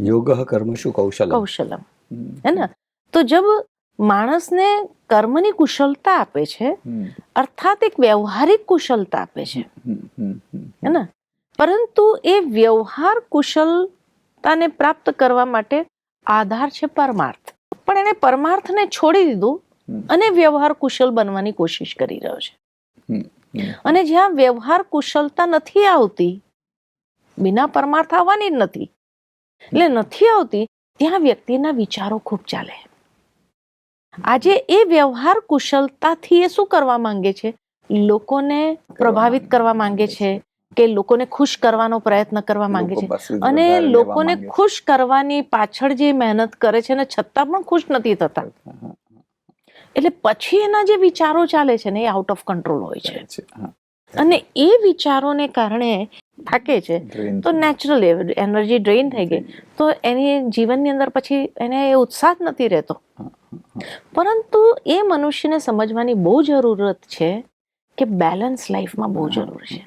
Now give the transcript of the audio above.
योग कर्मशु कौशल કૌશલમ है ना तो जब માણસને કર્મની કુશળતા આપે છે અર્થાત એક વ્યવહારિક કુશળતા આપે છે है ना પરંતુ એ વ્યવહાર કુશળતાને પ્રાપ્ત કરવા માટે આધાર છે પરમાર્થ પણ એને પરમાર્થને છોડી દીધું અને વ્યવહાર કુશળ બનવાની કોશિશ કરી રહ્યો છે અને જ્યાં વ્યવહાર કુશળતા નથી આવતી બિના પરમાર્થ આવવાની જ નથી એટલે નથી આવતી ત્યાં વ્યક્તિના વિચારો ખૂબ ચાલે. આજે એ વ્યવહાર કુશળતાથી એ શું કરવા માંગે છે? લોકોને પ્રભાવિત કરવા માંગે છે કે લોકોને ખુશ કરવાનો પ્રયત્ન કરવા માંગે છે? અને લોકોને ખુશ કરવાની પાછળ જે મહેનત કરે છે ને છતાં પણ ખુશ નથી થતા. એટલે પછી એના જે વિચારો ચાલે છે ને એ આઉટ ઓફ કંટ્રોલ હોય છે. અને એ વિચારોને કારણે થાકે છે તો નેચરલ એનર્જી ડ્રેઇન થઈ ગઈ. તો એની જીવનની અંદર પછી એને એ ઉત્સાહ જ નથી રહેતો. પરંતુ એ મનુષ્યને સમજવાની બહુ જરૂરત છે કે બેલેન્સ લાઈફમાં બહુ જરૂર છે.